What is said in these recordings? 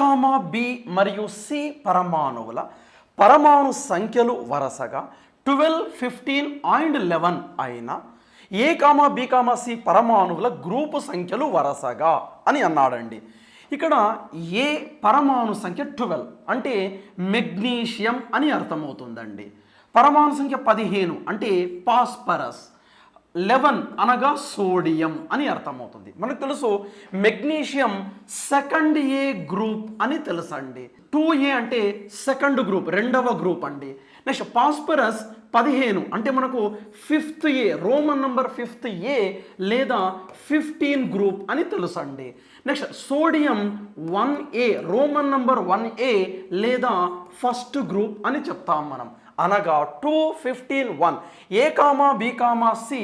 Comma B మరియు C పరమాణువుల పరమాణు సంఖ్యలు వరుసగా ట్వెల్వ్ ఫిఫ్టీన్ అండ్ లెవెన్ అయిన A comma B comma C పరమాణువుల group సంఖ్యలు వరుసగా అని అన్నాడండి. ఇక్కడ ఏ పరమాణు సంఖ్య ట్వెల్వ్ అంటే మెగ్నీషియం అని అర్థమవుతుందండి. పరమాణు సంఖ్య పదిహేను అంటే పాస్పరస్ లెవెన్ అనగా సోడియం అని అర్థమవుతుంది. మనకు తెలుసు మెగ్నీషియం సెకండ్ ఏ గ్రూప్ అని తెలుసండి. టూ ఏ అంటే సెకండ్ గ్రూప్ రెండవ గ్రూప్ అండి. నెక్స్ట్ పాస్పరస్ పదిహేను అంటే మనకు fifth A Roman number fifth A లేదా ఫిఫ్టీన్ గ్రూప్ అని తెలుసండి. Next sodium one A Roman number one A లేదా ఫస్ట్ గ్రూప్ అని చెప్తాం మనం. అనగా two fifteen one A comma B comma C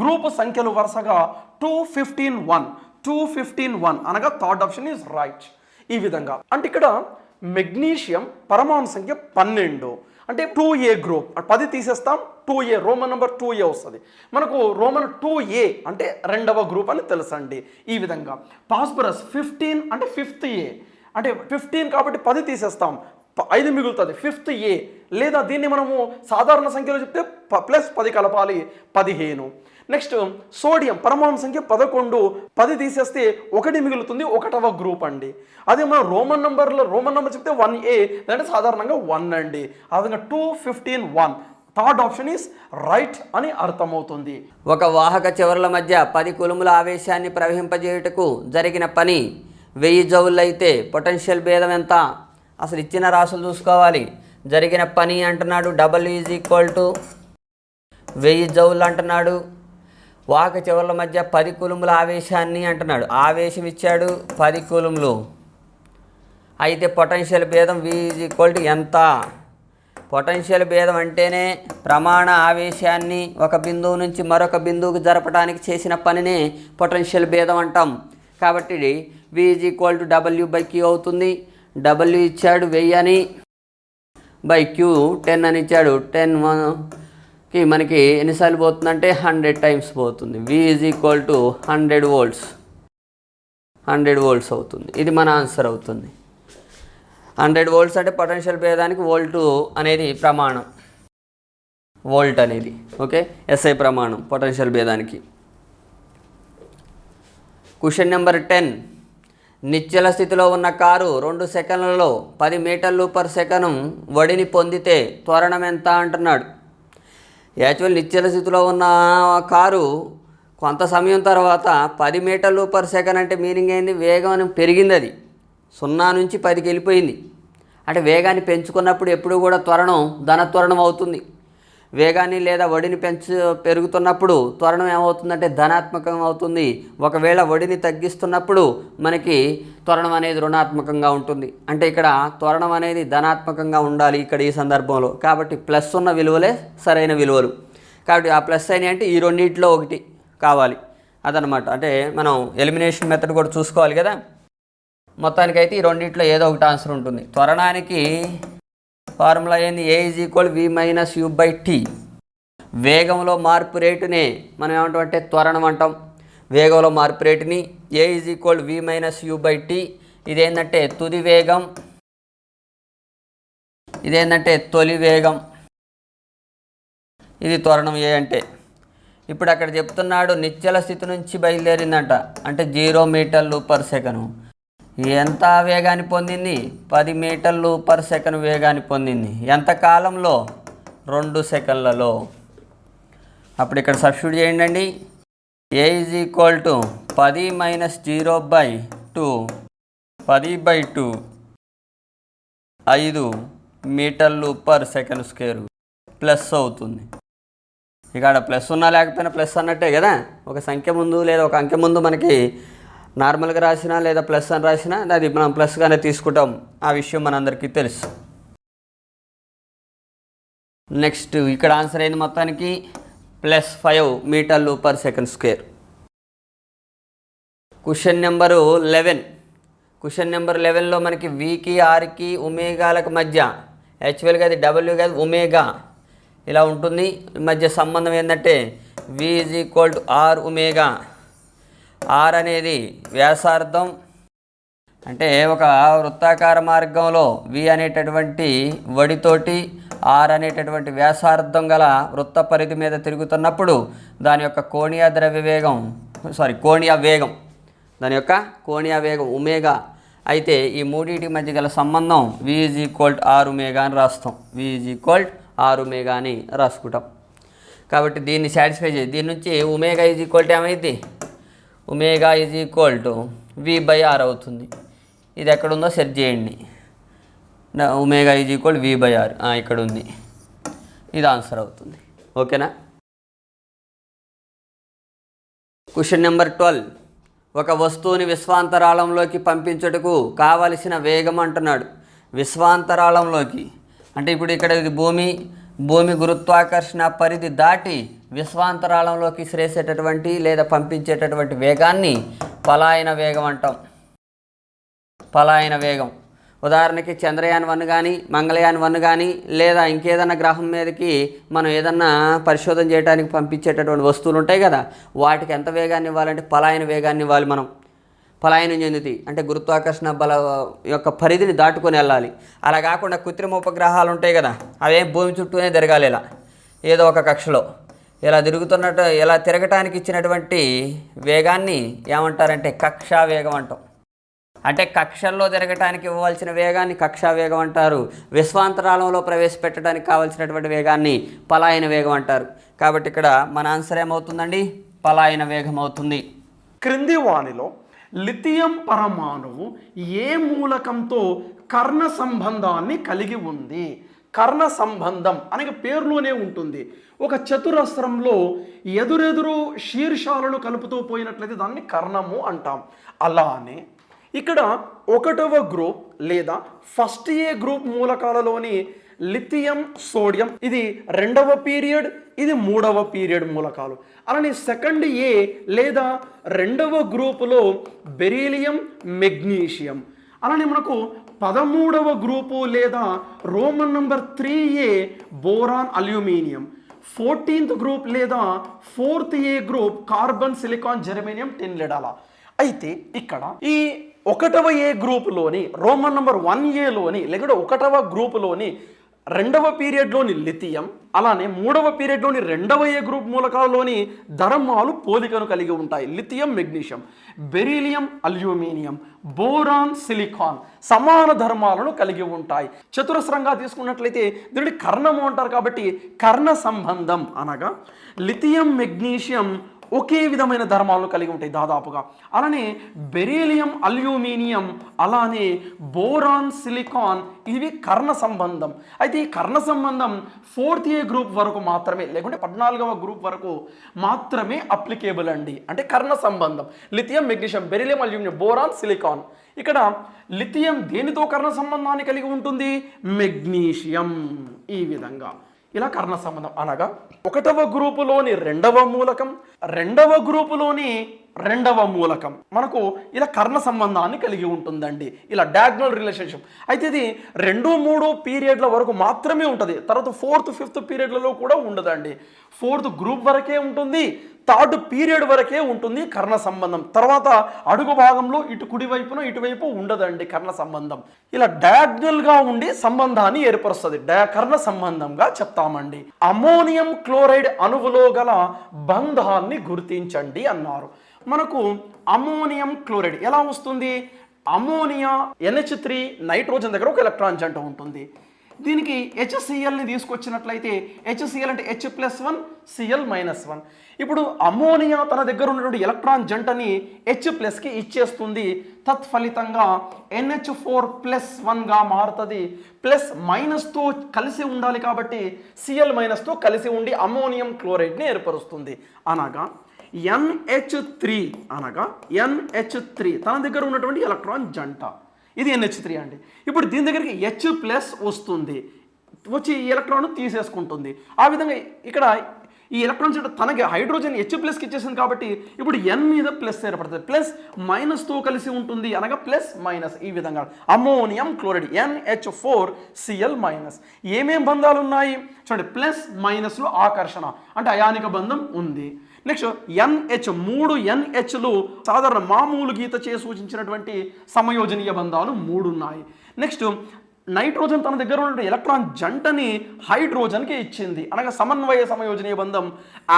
group సంఖ్యలు వరుసగా two fifteen one two fifteen one అనగా థర్డ్ ఆప్షన్ ఈజ్ రైట్ ఈ విధంగా. అంటే ఇక్కడ మెగ్నీషియం పరమాణు సంఖ్య పన్నెండు. అంటే టూ ఏ గ్రూప్ పది తీసేస్తాం two A Roman number two A వస్తుంది. మనకు రోమన్ టూ ఏ అంటే రెండవ గ్రూప్ అని తెలుసండి. ఈ విధంగా. పాస్పరస్ ఫిఫ్టీన్ అంటే ఫిఫ్త్ ఏ అంటే ఫిఫ్టీన్ కాబట్టి పది తీసేస్తాం. ఐదు మిగులుతుంది. ఫిఫ్త్ ఏ లేదా దీన్ని మనము సాధారణ సంఖ్యలో చెప్తే ప- ప్లస్ పది కలపాలి. పదిహేను. నెక్స్ట్ సోడియం పరమాణు సంఖ్య పదకొండు. పది తీసేస్తే ఒకటి మిగులుతుంది ఒకటవ గ్రూప్ అండి. అదే మనం రోమన్ నంబర్లో రోమన్ నంబర్ చెప్తే వన్ ఏ అంటే సాధారణంగా వన్ అండి. ఆ విధంగా two fifteen one third option is right అని అర్థమవుతుంది. ఒక వాహక చివరల మధ్య పది కులుముల ఆవేశాన్ని ప్రవహింపజేయుటకు జరిగిన పని వెయ్యి జౌళ్ళైతే పొటెన్షియల్ భేదం ఎంత? అసలు ఇచ్చిన రాసులు చూసుకోవాలి. జరిగిన పని అంటున్నాడు డబల్ ఈజ్ ఈక్వల్ టు వెయ్యి జౌలు అంటున్నాడు. వాక చివర్ల మధ్య పది కులుముల ఆవేశాన్ని అంటున్నాడు. ఆవేశం ఇచ్చాడు పది కులుములు. అయితే పొటెన్షియల్ భేదం వి ఈజ్ ఈక్వల్ టు ఎంత? పొటెన్షియల్ భేదం అంటేనే ప్రమాణ ఆవేశాన్ని ఒక బిందువు నుంచి మరొక బిందువుకు జరపడానికి చేసిన పనినే పొటెన్షియల్ భేదం అంటాం. కాబట్టి V is equal to W by Q అవుతుంది. డబ్ల్యూ ఇచ్చాడు వెయ్యి అని. బై క్యూ టెన్ అని ఇచ్చాడు. టెన్కి మనకి ఎన్నిసార్లు పోతుందంటే హండ్రెడ్ టైమ్స్ పోతుంది. V is equal to hundred volts. Hundred volts అవుతుంది. ఇది మన ఆన్సర్ అవుతుంది. హండ్రెడ్ వోల్ట్స్ అంటే పొటెన్షియల్ భేదానికి వోల్టు అనేది ప్రమాణం. వోల్ట్ అనేది. ఓకే? ఎస్ఐ ప్రమాణం పొటెన్షియల్ భేదానికి క్వశ్చన్ నెంబర్ టెన్. నిశ్చల స్థితిలో ఉన్న కారు రెండు సెకండ్లలో పది మీటర్లు పర్ సెకను వడిని పొందితే త్వరణం ఎంత అంటున్నాడు. యాక్చువల్ నిశ్చల స్థితిలో ఉన్న కారు కొంత సమయం తర్వాత పది మీటర్లు పర్ సెకండ్ అంటే మీనింగ్ ఏంది? వేగం పెరిగింది అది. సున్నా నుంచి పదికి వెళ్ళిపోయింది. అంటే వేగాన్ని పెంచుకున్నప్పుడు ఎప్పుడు కూడా త్వరణం ధన త్వరణం అవుతుంది. వేగాన్ని లేదా వడిని పెంచు పెరుగుతున్నప్పుడు త్వరణం ఏమవుతుందంటే ధనాత్మకం అవుతుంది. ఒకవేళ వడిని తగ్గిస్తున్నప్పుడు మనకి త్వరణం అనేది రుణాత్మకంగా ఉంటుంది. అంటే ఇక్కడ త్వరణం అనేది ధనాత్మకంగా ఉండాలి ఇక్కడ ఈ సందర్భంలో. కాబట్టి ప్లస్ ఉన్న విలువలే సరైన విలువలు. కాబట్టి ఆ ప్లస్ అయినాయి అంటే ఈ రెండింటిలో ఒకటి కావాలి. అదనమాట అంటే మనం ఎలిమినేషన్ మెథడ్ కూడా చూసుకోవాలి కదా. మొత్తానికైతే ఈ రెండింటిలో ఏదో ఒకటి ఆన్సర్ ఉంటుంది. త్వరణానికి ఫార్ములా ఏంది? A is equal V minus U by T వేగంలో మార్పు రేటునే మనం ఏమంటాం అంటే త్వరణం అంటాం. వేగంలో మార్పు రేటుని A is equal V minus U by T ఇదేంటంటే తుది వేగం. ఇదేంటంటే తొలి వేగం. ఇది త్వరణం ఏ అంటే. ఇప్పుడు అక్కడ చెప్తున్నాడు నిశ్చల స్థితి నుంచి బయలుదేరిందంట. అంటే జీరో మీటర్లు పర్ సెకను. ఎంత వేగాన్ని పొందింది? పది మీటర్లు పర్ సెకండ్ వేగాన్ని పొందింది. ఎంత కాలంలో? రెండు సెకండ్లలో. అప్పుడు ఇక్కడ సబ్స్టిట్యూట్ చేయండి ఏ ఈజ్ ఈక్వల్ టు పది మైనస్ జీరో బై టూ పది బై టూ ఐదు మీటర్లు పర్ సెకండ్ స్క్వేర్. ప్లస్ అవుతుంది. ఇక్కడ ప్లస్ ఉన్నా లేకపోయినా ప్లస్ అన్నట్టే కదా? ఒక సంఖ్య ముందు లేదా ఒక అంకె ముందు మనకి నార్మల్గా రాసినా లేదా ప్లస్ అని రాసినా అది మనం ప్లస్గానే తీసుకుంటాం. ఆ విషయం మనందరికీ తెలుసు. నెక్స్ట్ ఇక్కడ ఆన్సర్ అయింది మొత్తానికి ప్లస్ ఫైవ్ మీటర్లు per second square. Question number eleven. Question number లెవెన్లో మనకి వీకి ఆర్కి ఉమేగాలకు మధ్య యాక్చువల్గా అది డబ్ల్యూ కాదు ఉమేగా ఇలా ఉంటుంది. ఈ మధ్య సంబంధం ఏంటంటే V is equal to R omega R అనేది వ్యాసార్థం. అంటే ఒక వృత్తాకార మార్గంలో వి అనేటటువంటి వడితోటి ఆర్ అనేటటువంటి వ్యాసార్థం గల వృత్త పరిధి మీద తిరుగుతున్నప్పుడు దాని యొక్క కోణీయ ద్రవ్య వేగం సారీ కోణీయ వేగం దాని యొక్క కోణీయ వేగం ఉమేగా అయితే ఈ మూడింటి మధ్య గల సంబంధం V is equal R omega అని రాస్తాం. వి ఈజ్ ఈక్వల్ ఆర్ అని రాసుకుంటాం. కాబట్టి దీన్ని సాటిస్ఫై చేసి దీని నుంచి ఉమేగా ఈజ్ ఈక్వల్ ఏమైంది? Omega is equal to V by R అవుతుంది. ఇది ఎక్కడుందో సెట్ చేయండి. Omega omega is equal V by R. ఇక్కడ ఉంది ఇది ఆన్సర్ అవుతుంది. ఓకేనా? Question number twelve. ఒక వస్తువుని విశ్వాంతరాళంలోకి పంపించుటకు కావలసిన వేగం అంటున్నాడు. విశ్వాంతరాళంలోకి. అంటే ఇప్పుడు ఇక్కడ ఇది భూమి భూమి గురుత్వాకర్షణ పరిధి దాటి విశ్వాంతరాళంలోకి శ్రేసేటటువంటి లేదా పంపించేటటువంటి వేగాన్ని పలాయన వేగం అంటాం. పలాయన వేగం. ఉదాహరణకి చంద్రయాన్ వన్ కానీ మంగళయాన్ వన్ కానీ లేదా ఇంకేదన్నా గ్రహం మీదకి మనం ఏదన్నా పరిశోధన చేయడానికి పంపించేటటువంటి వస్తువులు ఉంటాయి కదా వాటికి ఎంత వేగాన్ని ఇవ్వాలంటే పలాయన వేగాన్ని ఇవ్వాలి మనం. పలాయనం చెందుతాయి అంటే గురుత్వాకర్షణ బల యొక్క పరిధిని దాటుకొని వెళ్ళాలి. అలా కాకుండా కృత్రిమ ఉపగ్రహాలు ఉంటాయి కదా అవే భూమి చుట్టూనే తిరగాలి ఇలా. ఏదో ఒక కక్షలో. ఇలా తిరుగుతున్నట్టు ఇలా తిరగటానికి ఇచ్చినటువంటి వేగాన్ని ఏమంటారంటే కక్షా వేగం అంటాం. అంటే కక్షల్లో తిరగటానికి ఇవ్వవలసిన వేగాన్ని కక్షా వేగం అంటారు. విశ్వాంతరాళంలో ప్రవేశపెట్టడానికి కావలసినటువంటి వేగాన్ని పలాయన వేగం అంటారు. కాబట్టి ఇక్కడ మన ఆన్సర్ ఏమవుతుందండి? పలాయన వేగం అవుతుంది. క్రింది వాణిలో లిథియం పరమాణువు ఏ మూలకంతో కర్ణ సంబంధాన్ని కలిగి ఉంది? కర్ణ సంబంధం అనే పేరులోనే ఉంటుంది. ఒక చతురస్రంలో ఎదురెదురు శీర్షాలను కలుపుతూ పోయినట్లయితే దాన్ని కర్ణము అంటాం. అలానే ఇక్కడ ఒకటవ గ్రూప్ లేదా ఫస్ట్ ఏ గ్రూప్ మూలకాలలోని లిథియం సోడియం. ఇది రెండవ పీరియడ్ ఇది మూడవ పీరియడ్ మూలకాలు. అలానే సెకండ్ ఏ లేదా రెండవ గ్రూపులో బెరీలియం మెగ్నీషియం. అలానే మనకు పదమూడవ గ్రూపు లేదా Roman number three A boron aluminium. Fourteenth group లేదా fourth A group carbon silicon germanium tin లెడాలా అయితే ఇక్కడ ఈ ఒకటవ ఏ గ్రూపులోని రోమన్ నంబర్ వన్ ఏలోని లేకుంటే ఒకటవ గ్రూపులోని రెండవ పీరియడ్లోని లిథియం అలానే మూడవ పీరియడ్లోని రెండవ ఏ గ్రూప్ మూలకాలలోని ధర్మాలు పోలికను కలిగి ఉంటాయి. Lithium magnesium. Beryllium aluminium. Boron silicon సమాన ధర్మాలను కలిగి ఉంటాయి. చతురస్రంగా తీసుకున్నట్లయితే దీనిని కర్ణము అంటారు కాబట్టి కర్ణ సంబంధం అనగా లిథియం మెగ్నీషియం ఒకే విధమైన ధర్మాలను కలిగి ఉంటాయి దాదాపుగా. అలానే బెరీలియం అల్యూమినియం అలానే బోరాన్ సిలికాన్ ఇవి కర్ణ సంబంధం. అయితే ఈ కర్ణ సంబంధం ఫోర్త్ ఏ గ్రూప్ వరకు మాత్రమే లేకుంటే పద్నాలుగవ గ్రూప్ వరకు మాత్రమే అప్లికేబుల్ అండి. అంటే కర్ణ సంబంధం. Lithium magnesium beryllium aluminium boron silicon. ఇక్కడ లిథియం దేనితో కర్ణ సంబంధాన్ని కలిగి ఉంటుంది? మెగ్నీషియం. ఈ విధంగా. ఇలా కర్ణ సంబంధం. అనగా ఒకటవ గ్రూపులోని రెండవ మూలకం రెండవ గ్రూపులోని రెండవ మూలకం. మనకు ఇలా కర్ణ సంబంధాన్ని కలిగి ఉంటుందండి. ఇలా డయాగ్నల్ రిలేషన్షిప్ అయితే ఇది రెండు మూడు పీరియడ్ల వరకు మాత్రమే ఉంటుంది. తర్వాత ఫోర్త్ ఫిఫ్త్ పీరియడ్లలో కూడా ఉండదండి. ఫోర్త్ గ్రూప్ వరకే ఉంటుంది థర్డ్ పీరియడ్ వరకే ఉంటుంది కర్ణ సంబంధం. తర్వాత అడుగు భాగంలో ఇటు కుడి వైపున ఇటువైపు ఉండదండి కర్ణ సంబంధం. ఇలా డయాగ్నల్గా ఉండి సంబంధాన్ని ఏర్పరుస్తుంది. డయా కర్ణ సంబంధంగా చెప్తామండి. అమోనియం క్లోరైడ్ అణువులో గల బంధాన్ని గుర్తించండి అన్నారు. మనకు అమోనియం క్లోరైడ్ ఎలా వస్తుంది? అమోనియా ఎన్హెచ్ త్రీ నైట్రోజన్ దగ్గర ఒక ఎలక్ట్రాన్ జంట ఉంటుంది. దీనికి హెచ్సిఎల్ని తీసుకొచ్చినట్లయితే హెచ్సిఎల్ అంటే H plus one Cl minus one ఇప్పుడు అమోనియా తన దగ్గర ఉన్నటువంటి ఎలక్ట్రాన్ జంటని హెచ్ ప్లస్కి ఇచ్చేస్తుంది. తత్ఫలితంగా ఎన్హెచ్ ఫోర్ ప్లస్ వన్గా మారుతుంది. ప్లస్ మైనస్తో కలిసి ఉండాలి కాబట్టి సిఎల్ మైనస్తో కలిసి ఉండి అమోనియం క్లోరైడ్ని ఏర్పరుస్తుంది. అనగా ఎన్హెచ్ త్రీ అనగా ఎన్హెచ్ త్రీ తన దగ్గర ఉన్నటువంటి ఎలక్ట్రాన్ జంట. ఇది ఎన్హెచ్ త్రీ అండి. ఇప్పుడు దీని దగ్గరికి హెచ్ ప్లస్ వస్తుంది. వచ్చి ఈ ఎలక్ట్రాన్ తీసేసుకుంటుంది. ఆ విధంగా ఇక్కడ ఈ ఎలక్ట్రాన్స్ అంటే తనకి హైడ్రోజన్ హెచ్ ప్లస్కి ఇచ్చేసింది కాబట్టి ఇప్పుడు ఎన్ మీద ప్లస్ ఏర్పడుతుంది. ప్లస్ మైనస్తో కలిసి ఉంటుంది. అనగా ప్లస్ మైనస్ ఈ విధంగా. Ammonium chloride NH four Cl minus. ఏమేం బంధాలు ఉన్నాయి? చూడండి ప్లస్ మైనస్లో ఆకర్షణ. అంటే అయానిక బంధం ఉంది. నెక్స్ట్ ఎన్హెచ్ మూడు ఎన్హెచ్లు సాధారణ మామూలు గీత చే సూచించినటువంటి సమయోజనీయ బంధాలు మూడు ఉన్నాయి నెక్స్ట్ నైట్రోజన్ తన దగ్గర ఉన్న ఎలక్ట్రాన్ జంటని హైడ్రోజన్కి ఇచ్చింది. అనగా సమన్వయ సమయోజనీయ బంధం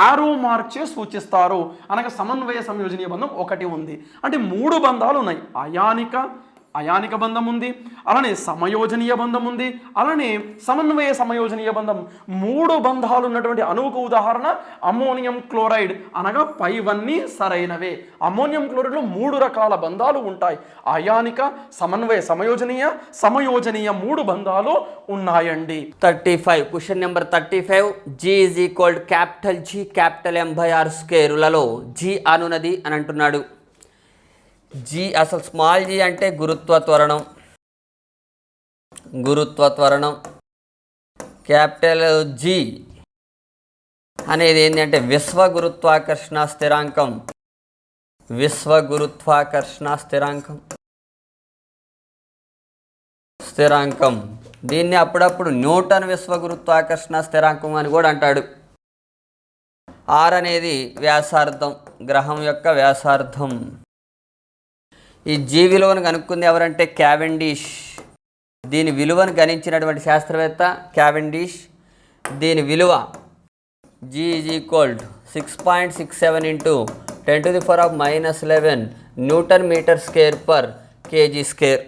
ఆరో మార్చే సూచిస్తారు. అనగా సమన్వయ సమయోజనీయ బంధం ఒకటి ఉంది. అంటే మూడు బంధాలు ఉన్నాయి. అయానిక అయానిక బంధం ఉంది అలానే సమయోజనీయ బంధం ఉంది అలానే సమన్వయ సమయోజనీయ బంధం. మూడు బంధాలు ఉన్నటువంటి అణువుకు ఉదాహరణ అమ్మోనియం క్లోరైడ్ అనగా పైవన్నీ సరైనవే. అమ్మోనియం క్లోరైడ్లో మూడు రకాల బంధాలు ఉంటాయి. అయానిక సమన్వయ సమయోజనీయ సమయోజనీయ మూడు బంధాలు ఉన్నాయండి. Thirty five question number thirty five. G is equal capital G capital M by R స్కేరులలో G అనునది అని అంటున్నాడు. జీ అసలు స్మాల్ జీ అంటే గురుత్వ త్వరణం. గురుత్వ త్వరణం. క్యాపిటల్ జీ అనేది ఏంటంటే విశ్వ గురుత్వాకర్షణ స్థిరాంకం. విశ్వ గురుత్వాకర్షణ స్థిరాంకం. స్థిరాంకం. దీన్ని అప్పుడప్పుడు న్యూటన్ విశ్వ గురుత్వాకర్షణ స్థిరాంకం అని కూడా అంటాడు. ఆర్ అనేది వ్యాసార్థం గ్రహం యొక్క వ్యాసార్థం. ఈ జీ విలువను కనుక్కుంది ఎవరంటే క్యావెండిష్. దీని విలువను గణించినటువంటి శాస్త్రవేత్త క్యావెండిష్. దీని విలువ G is equalled six point six seven into ten to the power of minus eleven newton metre square per KG square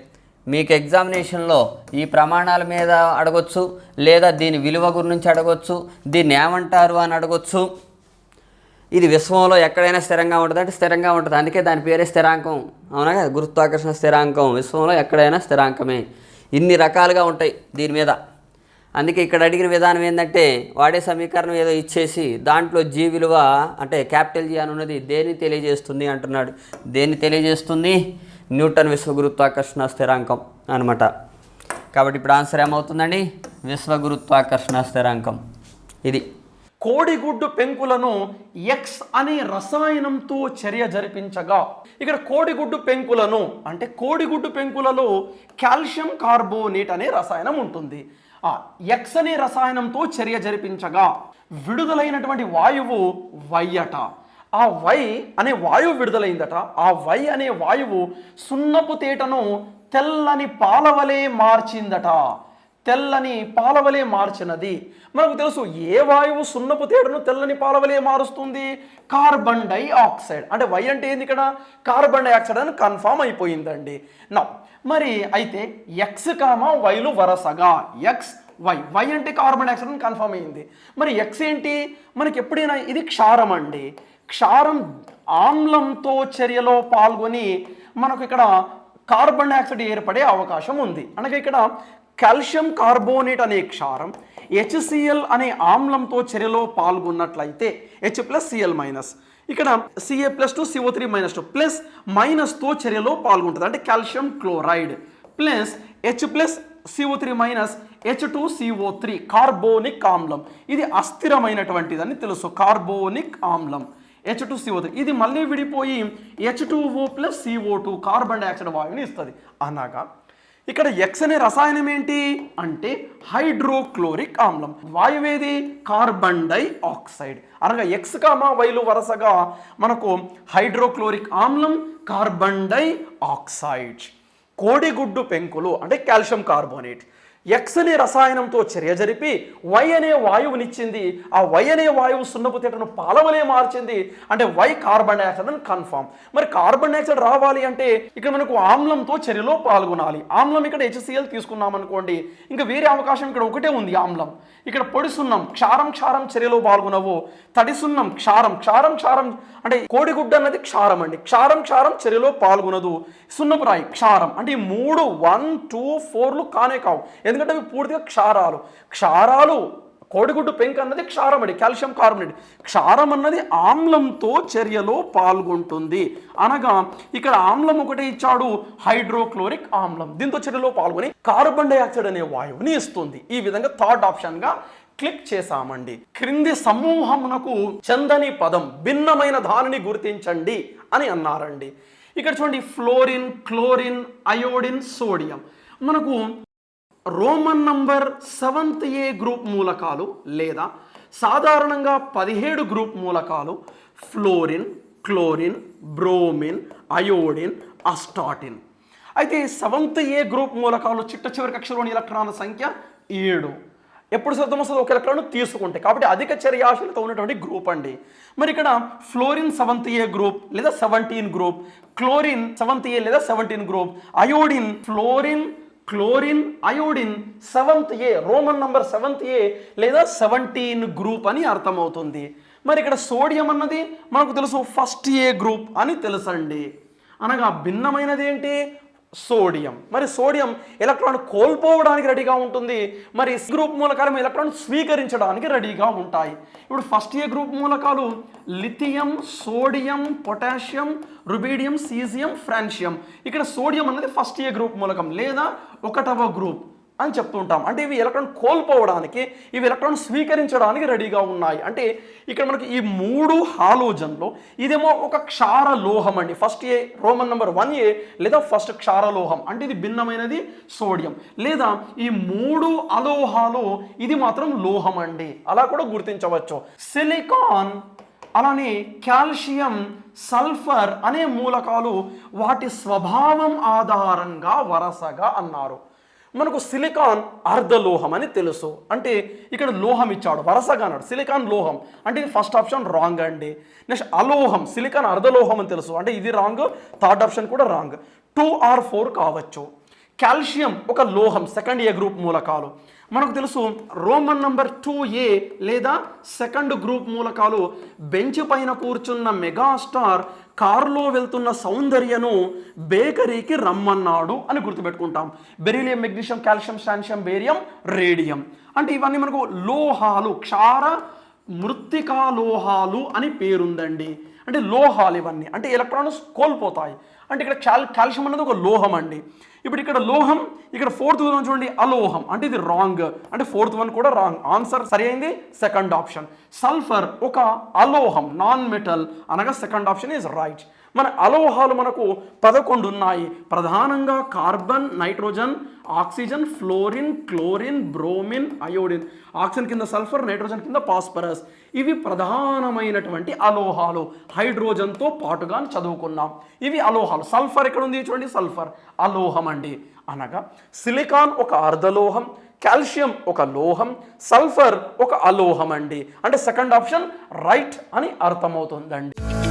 మీకు ఎగ్జామినేషన్లో ఈ ప్రమాణాల మీద అడగొచ్చు లేదా దీని విలువ గురించి అడగొచ్చు దీన్ని ఏమంటారు అని అడగొచ్చు. ఇది విశ్వంలో ఎక్కడైనా స్థిరంగా ఉంటుంది? అంటే స్థిరంగా ఉంటుంది? అందుకే దాని పేరే స్థిరాంకం. అవునా కదా? గురుత్వాకర్షణ స్థిరాంకం. విశ్వంలో ఎక్కడైనా స్థిరాంకమే. ఇన్ని రకాలుగా ఉంటాయి దీని మీద. అందుకే ఇక్కడ అడిగిన విధానం ఏంటంటే వాడే సమీకరణం ఏదో ఇచ్చేసి దాంట్లో జీ విలువ అంటే క్యాపిటల్ జీ అని ఉన్నది దేన్ని తెలియజేస్తుంది అంటున్నాడు. దేన్ని తెలియజేస్తుంది? న్యూటన్ విశ్వ గురుత్వాకర్షణ స్థిరాంకం అనమాట కాబట్టి ఇప్పుడు ఆన్సర్ ఏమవుతుందండి? విశ్వ గురుత్వాకర్షణ స్థిరాంకం. ఇది. కోడిగుడ్డు పెంకులను ఎక్స్ అనే రసాయనంతో చర్య జరిపించగా. ఇక్కడ కోడిగుడ్డు పెంకులను అంటే కోడిగుడ్డు పెంకులలో కాల్షియం కార్బోనేట్ అనే రసాయనం ఉంటుంది. ఆ ఎక్స్ అనే రసాయనంతో చర్య జరిపించగా. విడుదలైనటువంటి వాయువు వయ్యట ఆ వై అనే వాయువు విడుదలైందట. ఆ వై అనే వాయువు సున్నపు తేటను తెల్లని పాలవలే మార్చిందట. తెల్లని పాలవలే మార్చినది. మనకు తెలుసు ఏ వాయువు సున్నపు తేడును తెల్లని పాలవలే మారుస్తుంది? కార్బన్ డై ఆక్సైడ్ అంటే వై అంటే ఏంది ఇక్కడ? కార్బన్ డై ఆక్సైడ్ అని కన్ఫామ్ అయిపోయిందండి. నా మరి అయితే ఎక్స్ కామా వైలు వరసగా. ఎక్స్ వై వై అంటే కార్బన్ డైఆక్సైడ్ అని కన్ఫర్మ్ అయింది. మరి ఎక్స్ ఏంటి? మనకి ఎప్పుడైనా ఇది క్షారం అండి. క్షారం ఆమ్లంతో చర్యలో పాల్గొని మనకు ఇక్కడ కార్బన్ డైఆక్సైడ్ ఏర్పడే అవకాశం ఉంది. అనగా ఇక్కడ కాల్షియం కార్బోనేట్ అనే క్షారం హెచ్సిఎల్ అనే ఆమ్లంతో చర్యలో పాల్గొన్నట్లయితే హెచ్ ప్లస్ సిఎల్ మైనస్. ఇక్కడ CA plus two CO three minus two plus మైనస్తో చర్యలో పాల్గొంటుంది. అంటే calcium chloride plus H plus CO three minus H two CO three carbonic ఆమ్లం. ఇది అస్థిరమైనటువంటిదని తెలుసు. కార్బోనిక్ ఆమ్లం. H two CO three. ఇది మళ్ళీ విడిపోయి H two O plus CO two carbon dioxide వాయువుని ఇస్తుంది. అనగా ఇక్కడ ఎక్స్ అనే రసాయనం ఏంటి? అంటే హైడ్రోక్లోరిక్ ఆమ్లం. వాయువేది? కార్బన్ డై ఆక్సైడ్ అనగా ఎక్స్ కామా వైలు వరుసగా మనకు హైడ్రోక్లోరిక్ ఆమ్లం కార్బన్ డై ఆక్సైడ్ కోడిగుడ్డు పెంకులు అంటే కాల్షియం కార్బోనేట్. ఎక్స్ అనే రసాయనంతో చర్య జరిపి వై అనే వాయువునిచ్చింది. ఆ వై అనే వాయువు సున్నపు తీటను పాలవలే మార్చింది. అంటే వై కార్బన్ డైఆక్సైడ్ అని కన్ఫామ్ మరి కార్బన్ డైఆక్సైడ్ రావాలి అంటే ఇక్కడ మనకు ఆమ్లంతో చర్యలో పాల్గొనాలి. ఆమ్లం ఇక్కడ హెచ్సిఎల్ తీసుకున్నాం అనుకోండి. ఇంకా వేరే అవకాశం ఇక్కడ ఒకటే ఉంది ఆమ్లం. ఇక్కడ పొడి సున్నం క్షారం క్షారం చర్యలో పాల్గొనవు. తడి సున్నం క్షారం క్షారం క్షారం అంటే కోడిగుడ్డ అన్నది క్షారం అండి. క్షారం క్షారం చర్యలో పాల్గొనదు. సున్నపు రాయి క్షారం. అంటే ఈ మూడు వన్ టూ ఫోర్లు కానే కావు. ఎందుకంటే అవి పూర్తిగా క్షారాలు. క్షారాలు కోడిగుడ్డు పెంక్ అన్నది క్షారం అండి కాల్షియం కార్బోనేట్ క్షారం అన్నది ఆమ్లంతో చర్యలో పాల్గొంటుంది. అనగా ఇక్కడ ఆమ్లం ఒకటే ఇచ్చాడు హైడ్రోక్లోరిక్ ఆమ్లం. దీంతో చర్యలో పాల్గొని కార్బన్ డైఆక్సైడ్ అనే వాయువుని ఇస్తుంది. ఈ విధంగా థర్డ్ ఆప్షన్గా క్లిక్ చేశామండి. క్రింది సమూహమునకు చందని పదం భిన్నమైన దానిని గుర్తించండి అని అన్నారండి. ఇక్కడ చూడండి ఫ్లోరిన్ క్లోరిన్ అయోడిన్ సోడియం. మనకు Roman number seventh A group మూలకాలు లేదా సాధారణంగా పదిహేడు గ్రూప్ మూలకాలు fluorine chlorine bromine iodine astatine. అయితే సెవెంత్ ఏ గ్రూప్ మూలకాలు చిట్ట చివరి కక్షలోని ఎలక్ట్రాన్ల సంఖ్య ఏడు. ఎప్పుడు సిద్ధం వస్తుంది ఒక ఎలక్ట్రాన్ తీసుకుంటే. కాబట్టి అధిక చర్యాశీలత ఉన్నటువంటి గ్రూప్ అండి. మరి ఇక్కడ ఫ్లోరిన్ సెవెంత్ ఏ గ్రూప్ లేదా seventeen group chlorine seventh A లేదా seventeen group iodine fluorine chlorine iodine seventh A Roman number seventh A లేదా సెవెంటీన్ గ్రూప్ అని అర్థమవుతుంది. మరి ఇక్కడ సోడియం అన్నది మనకు తెలుసు ఫస్ట్ ఏ గ్రూప్ అని తెలుసండి. అనగా భిన్నమైనది ఏంటి? సోడియం. మరి సోడియం ఎలక్ట్రాన్ కోల్పోవడానికి రెడీగా ఉంటుంది. మరి సి గ్రూప్ మూలకాలు ఎలక్ట్రాన్ స్వీకరించడానికి రెడీగా ఉంటాయి. ఇప్పుడు ఫస్ట్ ఏ గ్రూప్ మూలకాలు? Lithium sodium potassium rubidium caesium francium. ఇక్కడ సోడియం అనేది ఫస్ట్ ఏ గ్రూప్ మూలకం లేదా ఒకటవ గ్రూప్. అని చెప్తుంటాం అంటే ఇవి ఎలక్ట్రాన్ కోల్పోవడానికి ఇవి ఎలక్ట్రాన్ స్వీకరించడానికి రెడీగా ఉన్నాయి. అంటే ఇక్కడ మనకి ఈ మూడు హాలోజన్లో ఇదేమో ఒక క్షార లోహం అండి. First A Roman number one A లేదా ఫస్ట్ క్షార లోహం. అంటే ఇది భిన్నమైనది సోడియం. లేదా ఈ మూడు అలోహాలు ఇది మాత్రం లోహం అండి. అలా కూడా గుర్తించవచ్చు. సిలికాన్ అలానే కాల్షియం సల్ఫర్ అనే మూలకాలు వాటి స్వభావం ఆధారంగా వరసగా అన్నారు. మనకు సిలికాన్ అర్ధలోహం అని తెలుసు. అంటే ఇక్కడ లోహం ఇచ్చాడు వరసగా అన్నాడు. సిలికాన్ లోహం. అంటే ఇది ఫస్ట్ ఆప్షన్ రాంగ్ అండి. నెక్స్ట్ అలోహం. సిలికాన్ అర్ధలోహం అని తెలుసు. అంటే ఇది రాంగ్ థర్డ్ ఆప్షన్ కూడా రాంగ్ టూ ఆర్ ఫోర్ కావచ్చు. కాల్షియం ఒక లోహం సెకండ్ ఏ గ్రూప్ మూలకాలు. మనకు తెలుసు రోమన్ నంబర్ టూ ఏ లేదా సెకండ్ గ్రూప్ మూలకాలు బెంచ్ పైన కూర్చున్న మెగాస్టార్ కారులో వెళ్తున్న సౌందర్యను బేకరీకి రమ్మన్నాడు అని గుర్తుపెట్టుకుంటాం. Beryllium magnesium calcium strontium barium radium. అంటే ఇవన్నీ మనకు లోహాలు క్షార మృత్తికా లోహాలు అని పేరుందండి. అంటే లోహాలు ఇవన్నీ. అంటే ఎలక్ట్రాన్స్ కోల్పోతాయి. అంటే ఇక్కడ కాల్ కాల్షియం అనేది ఒక లోహం అండి. ఇప్పుడు ఇక్కడ లోహం ఇక్కడ ఫోర్త్ వన్ చూడండి అలోహం. అంటే ఇది రాంగ్ అంటే ఫోర్త్ వన్ కూడా రాంగ్ ఆన్సర్ సరి అయింది సెకండ్ ఆప్షన్ సల్ఫర్ ఒక అలోహం నాన్ మెటల్ అనగా సెకండ్ ఆప్షన్ ఈజ్ రైట్ మన అలోహాలు మనకు పదకొండు ఉన్నాయి. ప్రధానంగా carbon nitrogen oxygen fluorine chlorine bromine iodine. Oxygen కింద సల్ఫర్ నైట్రోజన్ కింద పాస్పరస్ ఇవి ప్రధానమైనటువంటి అలోహాలు. హైడ్రోజన్తో పాటుగా చదువుకున్నాం. ఇవి అలోహాలు. సల్ఫర్ ఎక్కడ ఉంది చూడండి. సల్ఫర్. అలోహం అండి. అనగా సిలికాన్ ఒక అర్ధలోహం కాల్షియం ఒక లోహం సల్ఫర్ ఒక అలోహం అండి. అంటే సెకండ్ ఆప్షన్ రైట్ అని అర్థమవుతుందండి.